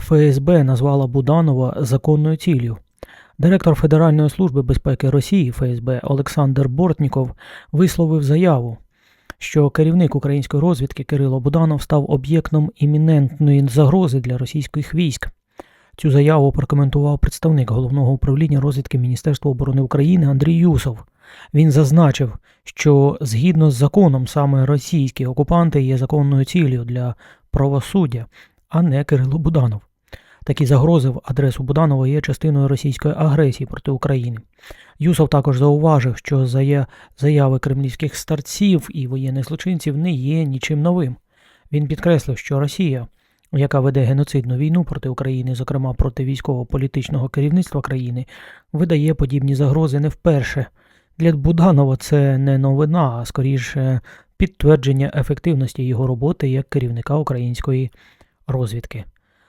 ФСБ назвала Буданова законною ціллю. Директор Федеральної служби безпеки Росії ФСБ Олександр Бортніков висловив заяву, що керівник української розвідки Кирило Буданов став об'єктом імінентної загрози для російських військ. Цю заяву прокоментував представник головного управління розвідки Міністерства оборони України Андрій Юсов. Він зазначив, що згідно з законом саме російські окупанти є законною ціллю для правосуддя, а не Кирило Буданов. Такі загрози в адресу Буданова є частиною російської агресії проти України. Юсов також зауважив, що заяви кремлівських старців і воєнних злочинців не є нічим новим. Він підкреслив, що Росія, яка веде геноцидну війну проти України, зокрема проти військово-політичного керівництва країни, видає подібні загрози не вперше. Для Буданова це не новина, а скоріше підтвердження ефективності його роботи як керівника української розвідки.